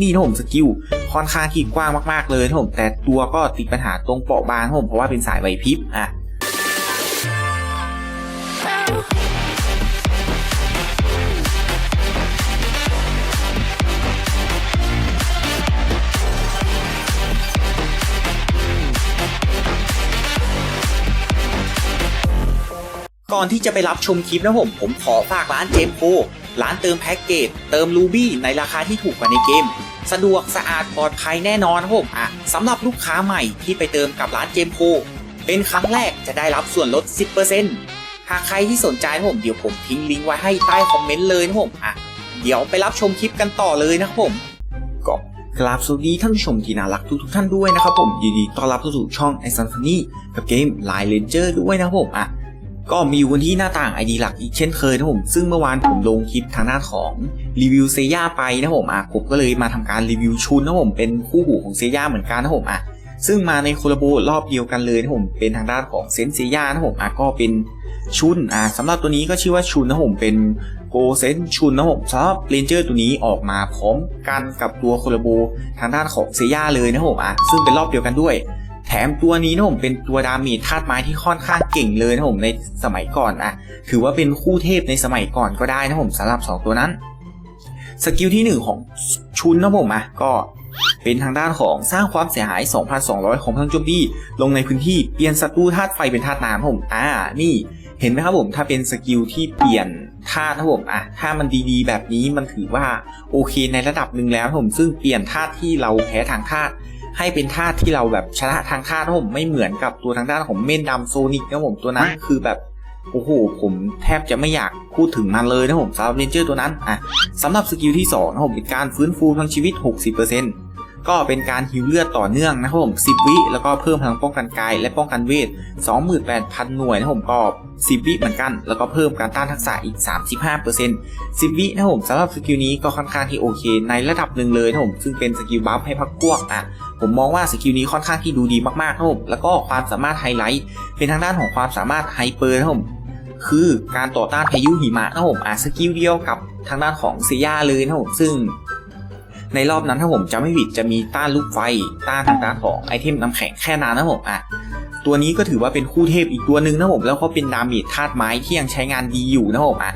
นี่นะผมสกิลค่อนข้างที่กว้างมากๆเลยนะผมแต่ตัวก็ติดปัญหาตรงเปราะบางนะผมเพราะว่าเป็นสายไหวพริบอะก่อนที่จะไปรับชมคลิปนะผม ผมขอฝากร้านเจมโ o ร้านเติมแพ็กเกจ เติมรูบี้ในราคาที่ถูกกว่าในเกม สะดวกสะอาดปลอดภัยแน่นอนนะผมอะสำหรับลูกค้าใหม่ที่ไปเติมกับร้านเจมโ o เป็นครั้งแรกจะได้รับส่วนลด 10%หากใครที่สนใจผมเดี๋ยวผมทิ้งลิงก์ไว้ให้ใต้คอมเมนต์เลยนะผมอะเดี๋ยวไปรับชมคลิปกันต่อเลยนะครับผมก็กราบสวัสดีท่านผู้ชมที่น่ารักทุกๆท่านด้วยนะครับผมยินดีต้อนรับเข้าสู่ช่องไอซันฟานี่กับเกม Line Ranger ด้วยนะครับผมอะก็มีอยู่กันที่หน้าต่าง ID หลักอีกเช่นเคยนะผม ซึ่งเมื่อวานผมลงคลิปทางหน้าของ รีวิวเซย่าไปนะผมอะผมก็เลยมาทำการรีวิวชุนนะผมเป็นคู่หูของเซย่าเหมือนกันนะผมอะซึ่งมาในโคลาโบรอบเดียวกันเลยนะผมเป็นทางด้านของเซนเซย่านะผมอะก็เป็นชุนอะสำหรับตัวนี้ก็ชื่อว่าชุนนะผมเป็นโกเซนชุนนะผมสำหรับเรนเจอร์ตัวนี้ออกมาพร้อมกันกับตัวโคลาโบทางด้านของเซย่าเลยนะผมอะซึ่งเป็นรอบเดียวกันด้วย แถมตัวนี้นะผมเป็นตัวดาเมจธาตุไม้ที่ค่อนข้างเก่งเลยนะผมในสมัยก่อนอะถือว่าเป็นคู่เทพในสมัยก่อนก็ได้นะผมสำหรับ 2 ตัวนั้น สกิลที่ 1 ของชุนนะผมอะก็เป็นทางด้านของสร้างความเสียหาย 2,200 ของพลังโจมตีลงในพื้นที่เปลี่ยนศัตรูธาตุไฟเป็นธาตุน้ำผม อ่า นี่เห็นไหมครับผม ถ้าเป็นสกิลที่เปลี่ยนธาตุนะผมอะถ้ามันดีๆ แบบนี้มันถือว่าโอเคในระดับหนึ่งแล้วผม ซึ่งเปลี่ยนธาตุที่เราแพ้ทางธาตุให้เป็นธาตุที่เราแบบชนะทางธาตุนะผมไม่เหมือนกับตัวทางด้านของเม่นดำโซนิกนะผมตัวนั้นคือแบบ โอ้โห ผมแทบจะไม่อยากพูดถึงมันเลยนะผมสำหรับเรนเจอร์ตัวนั้นอะสำหรับสกิลที่2นะผมเป็นการฟื้นฟูพลังชีวิต 60%ก็เป็นการฮิวเลือดต่อเนื่องนะครับผม 10 วิ แล้วก็เพิ่มพลังป้องกันกาย และป้องกันเวท 28,000 หน่วยนะผมก็10 วิเหมือนกัน แล้วก็เพิ่มการต้านทักษะอีก 35% 10 วินะผมสำหรับสกิลนี้ก็ค่อนข้างที่โอเค ในระดับหนึ่งเลยนะผมซึ่งเป็นสกิลบัฟให้พักพวกอะผมมองว่าสกิลนี้ค่อนข้างที่ดูดีมากๆครับผมแล้วก็ความสามารถไฮไลท์เป็นทางด้านของความสามารถไฮเปอร์ครับผม คือการต่อต้านพายุหิมะนะครับผมอะสกิลเดียวกับทางด้านของเซียาเลยนะครับผมซึ่ง ในรอบนั้นถ้าผมจำไม่ผิดจะมีต้านลูกไฟ ต้านทางด้านของไอเทมน้ำแข็งแค่นั้นนะผมอะตัวนี้ก็ถือว่าเป็นคู่เทพอีกตัวหนึ่งนะผมแล้วเขาเป็นดาเมจธาตุไม้ที่ยังใช้งานดีอยู่นะผมอะ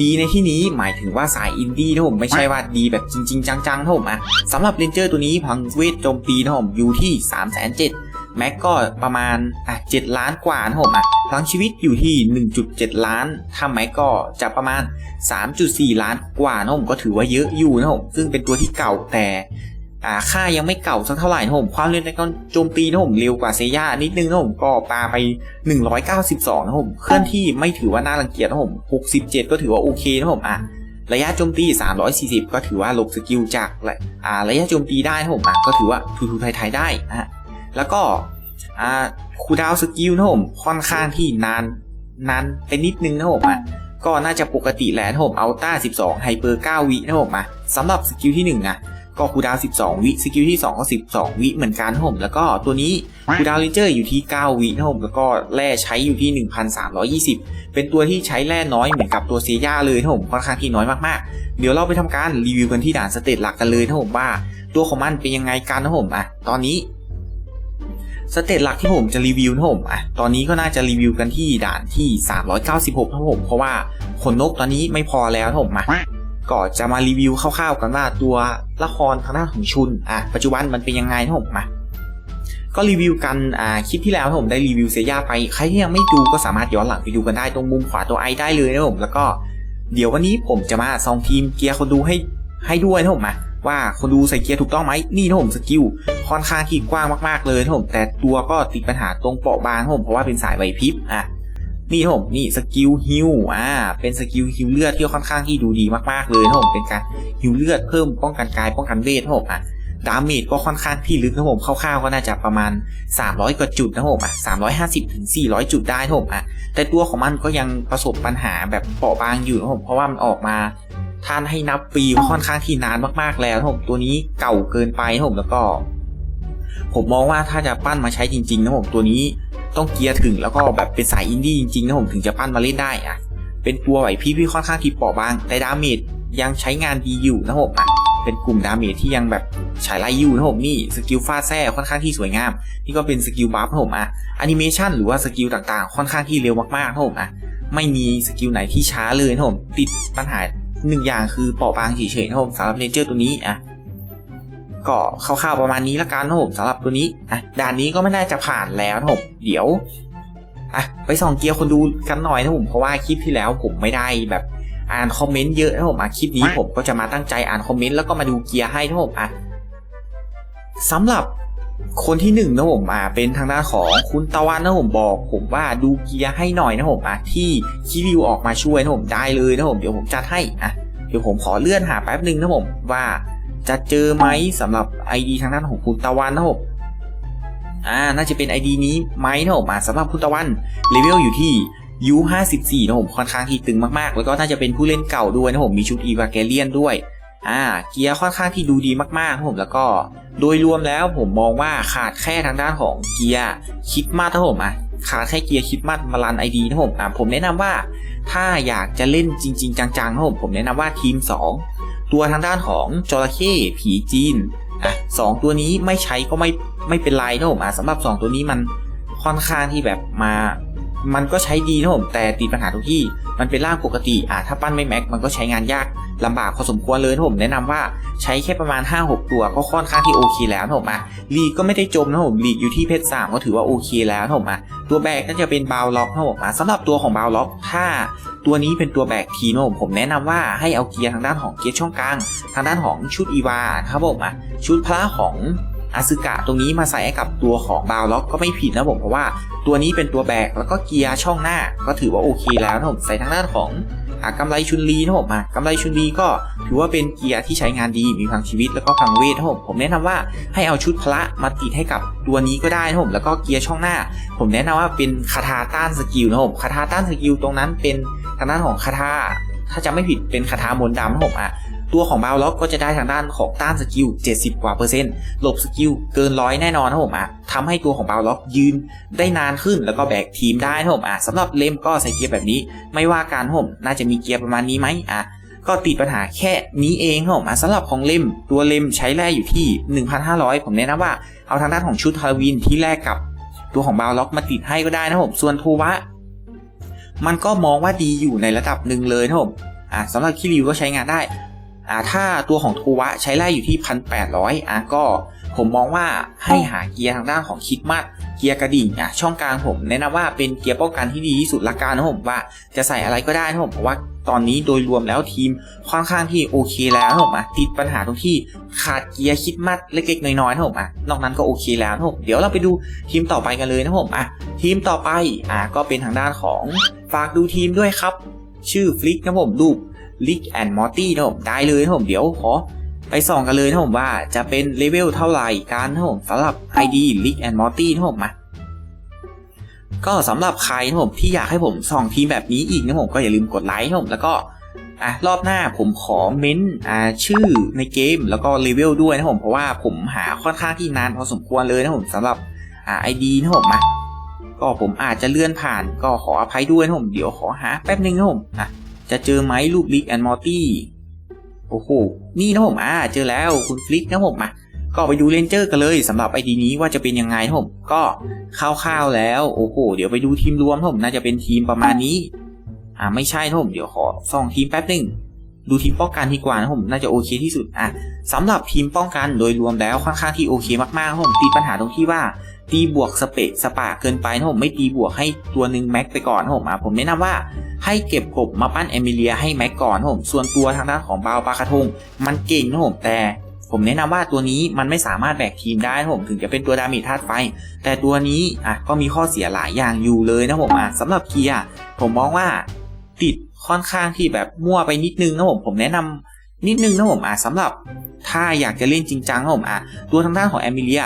ดีในที่นี้หมายถึงว่าสายอินดี้นะผมไม่ใช่ว่าดีแบบจริง ๆ จังๆนะผมอะสำหรับเรนเจอร์ตัวนี้พังเวทโจมตีนะผมอยู่ที่3 7 0 0 0 แม็กก็ประมาณอะ7ล้านกว่านะผมอะพลังชีวิตอยู่ที่ 1.7 ล้านถ้าแม็กก็จะประมาณ 3.4 ล้านกว่านะผมก็ถือว่าเยอะอยู่นะผมซึ่งเป็นตัวที่เก่าแต่อ่าค่ายังไม่เก่าสักเท่าไหร่นะผมความเร็วในการโจมตีนะผมเร็วกว่าเซย่านิดนึงนะผมก็ปาไป 192นะผมเคลื่อนที่ไม่ถือว่าน่ารังเกียจนะผม67 ก็ถือว่าโอเคนะผมอะระยะโจมตี 340 ก็ถือว่าหลบสกิลจากอ่าระยะโจมตีได้นะผมอะก็ถือว่าทูๆไทยๆได้นะฮะ แล้วก็คูดาวสกิลนะผมค่อนข้างที่นานนานไปนิดนึงนะผมอะก็น่าจะปกติแหละนะผมอัลต้า12ไฮเปอร์9วินะผมอะสำหรับสกิลที่1อะก็คูดาว 12 วิ สกิลที่ 2 ก็ 12 วิเหมือนกันนะผม แล้วก็ตัวนี้คูดาวเลนเจอร์อยู่ที่ 9 วินะผม แล้วก็แร่ใช้อยู่ที่ 1,320 เป็นตัวที่ใช้แร่น้อยเหมือนกับตัวเซย่าเลยนะผม ค่อนข้างที่น้อยมากๆ เดี๋ยวเราไปทำการรีวิวกันที่ด่านสเตตหลักกันเลยนะผมว่า ตัวของมันเป็นยังไงกันนะผมอะ ตอนนี้ สเตตหลักที่ผมจะรีวิวนะผมอะตอนนี้ก็น่าจะรีวิวกันที่ด่านที่ 396นะผมเพราะว่าขนนกตอนนี้ไม่พอแล้วนะผมมาก็จะมารีวิวคร่าวๆกันว่าตัวละครทางด้านของชุนอะปัจจุบันมันเป็นยังไงนะผมมาก็รีวิวกันอ่าคลิปที่แล้วผมได้รีวิวเซียาไปใครที่ยังไม่ดูก็สามารถย้อนหลังไปดูกันได้ตรงมุมขวาตัวไอได้เลยนะผมแล้วก็เดี๋ยววันนี้ผมจะมาซองทีมเกียร์คนดูให้ให้ด้วยนะผมมา ว่าคนดูใส่เกียร์ถูกต้องไหมนี่นะผมสกิลค่อนข้างที่กว้างมากๆเลยนะผมแต่ตัวก็ติดปัญหาตรงเปราะบางนะผมเพราะว่าเป็นสายไหวพริบอะนี่ครับผมนี่สกิลฮิวอ่าเป็นสกิลฮิวเลือดที่ค่อนข้างที่ดูดีมากๆเลยนะผมเป็นการฮิวเลือดเพิ่มป้องกันกายป้องกันเวทนะผมอะดาเมจก็ค่อนข้างที่ลึกนะผมคร่าวๆก็น่าจะประมาณ 300 กว่าจุดนะผมอะ350ถึง400 จุดได้นะผมอะแต่ตัวของมันก็ยังประสบปัญหาแบบเปราะบางอยู่นะผมเพราะว่ามันออกมา ท่านให้นับปีค่อนข้างที่นานมากๆแล้วนผมตัวนี้เก่าเกินไปนผมแล้วก็ ผมมองว่าถ้าจะปั้นมาใช้จริงๆนะผมตัวนี้ต้องเกียร์ถึงแล้วก็แบบเป็นสายอินดี้จริงๆนะผมถึงจะปั้นมาเล่นได้อะเป็นตัวไหวพริบที่ค่อนข้างที่เปราะบาง แต่ดาเมจยังใช้งานดีอยู่นะผมอะเป็นกลุ่มดาเมจที่ยังแบบฉายไล่อยู่นะผมนี่สกิลฟาดแท้ค่อนข้างที่สวยงาม นี่ก็เป็นสกิลบัฟนะผมอะแอนิเมชันหรือว่าสกิลต่างๆ ค่อนข้างที่เร็วมากๆนะผมอะไม่มีสกิลไหนที่ช้าเลยนะผมติดปัญหา หนึ่งอย่างคือเปราะบางเฉยๆนะผมสำหรับเนเจอร์ตัวนี้อะก็คร่าวๆประมาณนี้ละกันนะผมสำหรับตัวนี้อะด่านนี้ก็ไม่น่าจะผ่านแล้วนะผมเดี๋ยวอะไปส่องเกียร์คนดูกันหน่อยนะผมเพราะว่าคลิปที่แล้วผมไม่ได้แบบอ่านคอมเมนต์เยอะนะผมอะคลิปนี้ผมก็จะมาตั้งใจอ่านคอมเมนต์แล้วก็มาดูเกียร์ให้นะผมอะสำหรับ คนที่หนึ่งนะผมอ่าเป็นทางด้านของคุณตะวันนะผมบอก ผมว่าดูเกียร์ให้หน่อยนะผมอะที่คิริวออกมาช่วยนะผมได้เลยนะผมเดี๋ยวผมจัดให้อะเดี๋ยวผมขอเลื่อนหาแป๊บหนึ่งนะผมว่าจะเจอไหมสำหรับ ID ทางด้านของคุณตะวันนะผมอ่าน่าจะเป็น ID นี้ไหมนะผมอะสำหรับคุณตะวันเลเวลอยู่ที่ยู54นะผมค่อนข้างที่ตึงมากๆ แล้วก็น่าจะเป็นผู้เล่นเก่าด้วยนะผมมีชุดอีวาเกเลียนด้วย อ่าเกียร์ค่อนข้างที่ดูดีมากๆครับผมแล้วก็โดยรวมแล้วผมมองว่าขาดแค่ทางด้านของเกียร์คิดมาสครับผมอะขาดแค่เกียร์คิดมาสมารันไอดีนะผมอะผมแนะนำว่าถ้าอยากจะเล่นจริง ๆ จังๆครับผมผมแนะนำว่าทีม 2 ตัวทางด้านของจระเข้ผีจีนอะสองตัวนี้ไม่ใช้ก็ไม่ไม่เป็นไรนะผมอะสำหรับ 2 ตัวนี้มันค่อนข้างที่แบบมา มันก็ใช้ดีนะผมแต่ติดปัญหาตรงที่ มันเป็นร่างปกติอะถ้าปั้นไม่แม็กมันก็ใช้งานยากลำบากพอสมควรเลยนะผมแนะนำว่าใช้แค่ประมาณ 5-6 ตัวก็ค่อนข้างที่โอเคแล้วนะผมอะลีก็ไม่ได้จมนะผมลีอยู่ที่เพชรสามก็ถือว่าโอเคแล้วนะผมอะตัวแบกก็จะเป็นบาวล็อกนะผมอะสำหรับตัวของบาวล็อก ถ้าตัวนี้เป็นตัวแบกทีนะผมผมแนะนำว่าให้เอาเกียร์ทางด้านของเกียร์ช่องกลาง ทางด้านของชุดอีวาครับผมอะชุดพระของ อาซึกะตรงนี้มาใส่ให้กับตัวของบาวล็อกก็ไม่ผิดนะผมเพราะว่าตัวนี้เป็นตัวแบกแล้วก็เกียร์ช่องหน้าก็ถือว่าโอเคแล้วนะผมใส่ทางด้านของอะกำไรชุนลีนะผมอะกำไรชุนลีก็ถือว่าเป็นเกียร์ที่ใช้งานดีมีพลังชีวิตแล้วก็พลังเวทนะผมผมแนะนำว่าให้เอาชุดพระมาติดให้กับตัวนี้ก็ได้นะผมแล้วก็เกียร์ช่องหน้า ผมแนะนำว่าเป็นคาถาต้านสกิลนะผมคาถาต้านสกิลตรงนั้นเป็นทางด้านของคาถาถ้าจะไม่ผิดเป็นคาถามนต์ดำนะผมอะ ตัวของบาวล็อกก็จะได้ทางด้านของต้านสกิล 70 กว่าเปอร์เซ็นต์หลบสกิลเกินร้อยแน่นอนนะผมอะทำให้ตัวของบาวล็อกยืนได้นานขึ้นแล้วก็แบกทีมได้นะผมอะสำหรับเลมก็ใส่เกียร์แบบนี้ ไม่ว่าการผมน่าจะมีเกียร์ประมาณนี้ไหมอะก็ติดปัญหาแค่นี้เองครับผมสำหรับของเล่มตัวเล่มใช้แร่อยู่ที่ 1,500 ผมแนะนำว่าเอาทางด้านของชุดฮาโลวีนที่แลกกับ ตัวของบาวล็อกมาติดให้ก็ได้นะผมส่วนโทวะ มันก็มองว่าดีอยู่ในระดับหนึ่งเลยนะผมอะสำหรับคิริวก็ใช้งานได้ อ่าถ้าตัวของโทวะใช้ไล่อยู่ที่พันแปดร้อยอะก็ผมมองว่าให้หาเกียร์ทางด้านของคิดมัดเกียร์กระดิ่งอะช่องกลางผมแนะนำว่าเป็นเกียร์ป้องกันที่ดีที่สุดละกันนะผมว่าจะใส่อะไรก็ได้นะผมเพราะว่าตอนนี้โดยรวมแล้วทีมค่อนข้างที่โอเคแล้วนะผมอะติดปัญหาตรงที่ขาดเกียร์คิดมัดเล็กๆน้อยๆนะผมอะนอกนั้นก็โอเคแล้วนะผมเดี๋ยวเราไปดูทีมต่อไปกันเลยนะผมอะทีมต่อไปอะก็เป็นทางด้านของฝากดูทีมด้วยครับ ชื่อฟลิกนะผมรูป ลิกแอนด์มอร์ตี้นะผมได้เลยนะผมเดี๋ยวขอไปส่องกันเลยนะผมว่าจะเป็นเลเวลเท่าไหร่การนะผมสำหรับ ID ลิกแอนด์มอร์ตี้นะผมมาก็สำหรับใครนะผมที่อยากให้ผมส่องทีมแบบนี้อีกนะผมก็อย่าลืมกดไลค์นะผมแล้วก็อะรอบหน้าผมขอเม้นอ่าชื่อในเกมแล้วก็เลเวลด้วยนะผมเพราะว่าผมหาค่อนข้างที่นานพอสมควรเลยนะผมสำหรับอ่า ID นะผมมาก็ผมอาจจะเลื่อนผ่านก็ขออภัยด้วยนะผมเดี๋ยวขอหาแป๊บนึงนะผมอะ จะเจอไหมรูปลิกแอนมอร์ตี้โอ้โห นี่นะผมอ่าเจอแล้วคุณฟลิกนะผมมาก็ไปดูเลนเจอร์กันเลยสำหรับไอดีนี้ว่าจะเป็นยังไงนะผมก็คร่าวๆแล้วโอ้โหเดี๋ยวไปดูทีมรวมนะผมน่าจะเป็นทีมประมาณนี้ อ่าไม่ใช่นะผมเดี๋ยวขอส่องทีมแป๊บหนึ่งดูทีมป้องกันดีกว่านะผมน่าจะโอเคที่สุดอะสำหรับทีมป้องกันโดยรวมแล้วค่อนข้างที่โอเคมากๆนผมติดปัญหาตรงที่ว่า ตีบวกสเปะสปาเกินไปนะผมไม่ตีบวกให้ตัวหนึ่งแม็กไปก่อนนะผมอะผมแนะนำว่าให้เก็บกบมาปั้นเอมิเลียให้แม็กก่อนนะผมส่วนตัวทางด้านของบาวปาคาทง มันเก่งนะผมแต่ผมแนะนำว่าตัวนี้มันไม่สามารถแบกทีมได้นะผมถึงจะเป็นตัวดาเมจธาตุไฟ แต่ตัวนี้อะก็มีข้อเสียหลายอย่างอยู่เลยนะผมอะสำหรับเกียร์ผมมองว่าติดค่อนข้างที่แบบมั่วไปนิดนึงนะผมผมแนะนำนิดนึงนะผมอะสำหรับถ้าอยากจะเล่นจริงจังนะผมอะตัวทางด้านของเอมิเลีย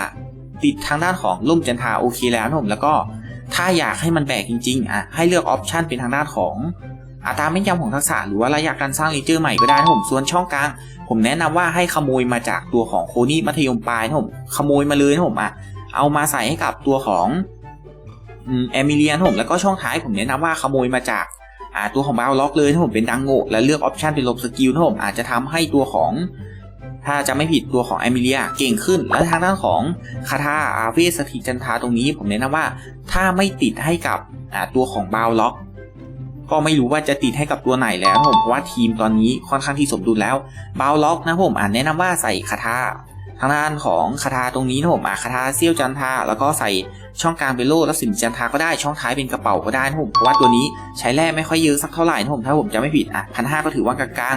ติดทางด้านของลุ่มจันทาโอเคแล้วนะผมแล้วก็ถ้าอยากให้มันแบกจริงๆอะให้เลือกออปชันเป็นทางด้านของอัตราแม่นยำของทักษะหรือว่าระยะการสร้างเลเจอร์ใหม่ก็ได้นะผมส่วนช่องกลาง ผมแนะนำว่าให้ขโมยมาจากตัวของโคนี่มัธยมปลายนะผมขโมยมาเลยนะผมอะเอามาใส่ให้กับตัวของเอมิเลียนผมแล้วก็ช่องท้ายผมแนะนำว่าขโมยมาจากตัวของบาวล็อกเลยนะผมเป็นดังโง่และเลือกออปชันเป็นลบสกิลนะผมอาจจะทำให้ตัวของ ถ้าจะไม่ผิดตัวของแอมิเลียเก่งขึ้น และทางด้านของคาถาอาเวสถิจันทาตรงนี้ผมแนะนำว่าถ้าไม่ติดให้กับตัวของบาวล็อก ก็ไม่รู้ว่าจะติดให้กับตัวไหนแล้วผมเพราะว่าทีมตอนนี้ค่อนข้างที่สมดุลแล้วบาวล็อกนะผมอ่านแนะนำว่าใส่คาถาทางด้านของคาถาตรงนี้นะผมอะคาถาเซี่ยวจันทาแล้วก็ใส่ช่องกลางเป็นโล่แล้วสินจันทาก็ได้ช่องท้ายเป็นกระเป๋าก็ได้นะผมเพราะว่าตัวนี้ใช้แร่ไม่ค่อยเยอะสักเท่าไหร่นะผมถ้าผมจะไม่ผิดอะพันห้าก็ถือว่ากลาง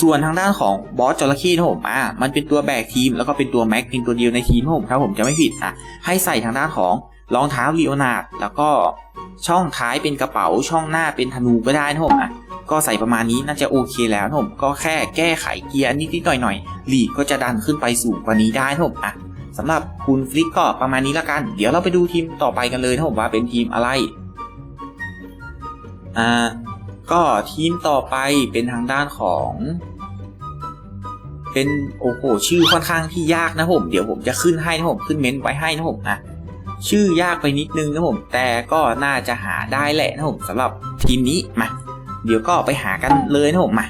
ส่วนทางด้านของบอสจระเข้นะผมอะมันเป็นตัวแบกทีมแล้วก็เป็นตัวแม็กเพียงตัวเดียวในทีมนะผมถ้าผมจะไม่ผิดอะให้ใส่ทางด้านของรองเท้าลีโอนาร์ดแล้วก็ช่องท้ายเป็นกระเป๋าช่องหน้าเป็นธนูก็ได้นะผมอะก็ใส่ประมาณนี้น่าจะโอเคแล้วนะผมก็แค่แก้ไขเกียร์นิดๆหน่อยๆลีกก็จะดันขึ้นไปสูงกว่านี้ได้นะผมอะสำหรับคุณฟลิกก็ประมาณนี้ละกัน เดี๋ยวเราไปดูทีมต่อไปกันเลยนะผมว่าเป็นทีมอะไรอ่า ก็ทีมต่อไปเป็นทางด้านของ เป็นโอ้โหชื่อค่อนข้างที่ยากนะผม เดี๋ยวผมจะขึ้นให้นะผมขึ้นเมนต์ไว้ให้นะผมอะชื่อยากไปนิดนึงนะผม แต่ก็น่าจะหาได้แหละนะผมสำหรับทีมนี้มาเดี๋ยวก็ไปหากันเลยนะผมมา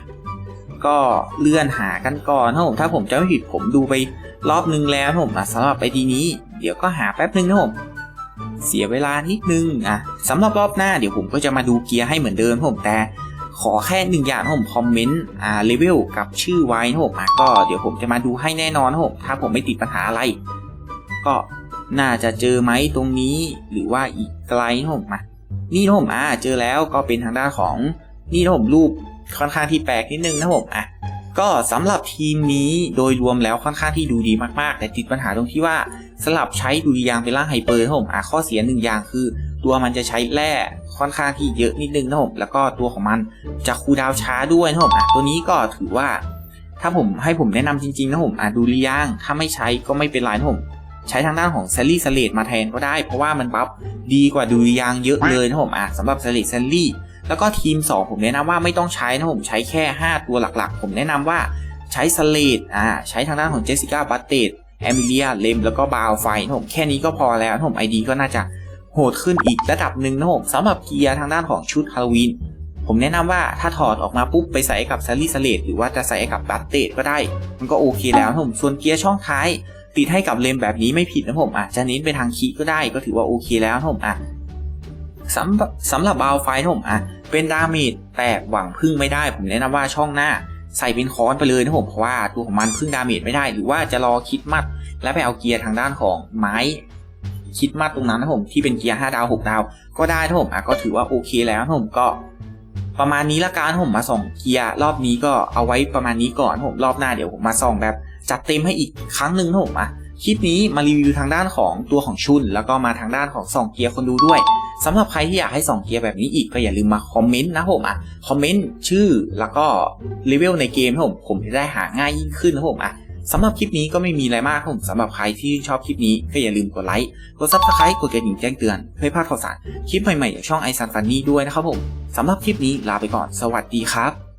ก็เลื่อนหากันก่อนนะผมถ้าผมจะไม่ผิดผมดูไปรอบนึงแล้วนะผมอะสำหรับไปทีนี้ เดี๋ยวก็หาแป๊บนึงนะผม เสียเวลานิดนึงอะสำหรับรอบหน้าเดี๋ยวผมก็จะมาดูเกียร์ให้เหมือนเดิมนผมแต่ขอแค่หนึ่งอย่างนผมคอมเมนต์อ่าเลเวลกับชื่อไว้นะผมอะก็เดี๋ยวผมจะมาดูให้แน่นอนนผมถ้าผมไม่ติดปัญหาอะไร ก็น่าจะเจอไหมตรงนี้ หรือว่าอีกไกลนะผมอะนี่นะผมอ่าเจอแล้วก็เป็นทางด้านของนี่นะผมรูปค่อนข้างที่แปลกนิดนึงนะผมอะก็สำหรับทีมนี้โดยรวมแล้วค่อนข้างที่ดูดีมากๆ แต่ติดปัญหาตรงที่ว่า สลับใช้ดุริยางเป็นร่างไฮเปอร์นะผมอะข้อเสียหนึ่งอย่างคือ ตัวมันจะใช้แร่ค่อนข้างที่เยอะนิดนึงนะผมแล้วก็ตัวของมันจะคูลดาวช้าด้วยนะผมอะตัวนี้ก็ถือว่า ถ้าผมให้ผมแนะนำจริงๆนะผมอะดุริยางถ้าไม่ใช้ก็ไม่เป็นไรนะผมใช้ทางด้านของแซลลี่สเลดมาแทนก็ได้ เพราะว่ามันบัฟดีกว่าดุริยางเยอะเลยนะผมอะสำหรับสเลดแซลลี่แล้วก็ทีม 2 ผมแนะนำว่าไม่ต้องใช้นะผมใช้แค่ 5 ตัวหลักๆ ผมแนะนำว่าใช้สเลดอ่าใช้ทางด้านของเจสสิก้าบัตเตด แอมิเลียเลมแล้วก็บาวไฟนะผมแค่นี้ก็พอแล้วนะผมไอดีก็น่าจะโหดขึ้นอีกระดับหนึ่งนะผมสำหรับเกียร์ทางด้านของชุดฮาโลวีนผมแนะนำว่าถ้าถอดออกมาปุ๊บไปใส่กับซารีสเลดหรือว่าจะใส่กับบัตเตดก็ได้ มันก็โอเคแล้วนะผมส่วนเกียร์ช่องท้าย ติดให้กับเลมแบบนี้ไม่ผิดนะผมอาจจะเน้นไปทางคีก็ได้ก็ถือว่าโอเคแล้วนะผมอะสำหรับสำหรับบาวไฟท์ผมอะเป็นดาเมจแตกหวังพึ่งไม่ได้ ผมแนะนำว่าช่องหน้า ใส่เป็นค้อนไปเลยนะผมเพราะว่าตัวของมันพึ่งดาเมจไม่ได้ หรือว่าจะรอคิดมัด แล้วไปเอาเกียร์ทางด้านของไม้คิดมัดตรงนั้นนะผมที่เป็นเกียร์5ดาว 6 ดาว ก็ได้นะผมอะก็ถือว่าโอเคแล้วนะผมก็ประมาณนี้ละกันผมมาส่องเกียร์รอบนี้ก็เอาไว้ประมาณนี้ก่อนผมรอบหน้าเดี๋ยวผมมาส่องแบบจัดเต็มให้อีกครั้งหนึ่งนะผมอะคลิปนี้มารีวิวทางด้านของตัวของชุน แล้วก็มาทางด้านของส่องเกียร์คนดูด้วย สำหรับใครที่อยากให้สองเกียร์แบบนี้อีกก็อย่าลืมมาคอมเมนต์นะผมอะคอมเมนต์ชื่อแล้วก็เลเวลในเกมนะผมผมจะได้หาง่ายยิ่งขึ้นนะผมอะสำหรับคลิปนี้ก็ไม่มีอะไรมากครับผมสำหรับใครที่ชอบคลิปนี้ก็อย่าลืมกดไลค์กดซับสไครต์กดกระดิ่งแจ้งเตือนเพื่อไม่พลาดข่าวสารคลิปใหม่ๆจากช่องไอซันฟันนี่ด้วยนะครับผมสำหรับคลิปนี้ลาไปก่อน สวัสดีครับ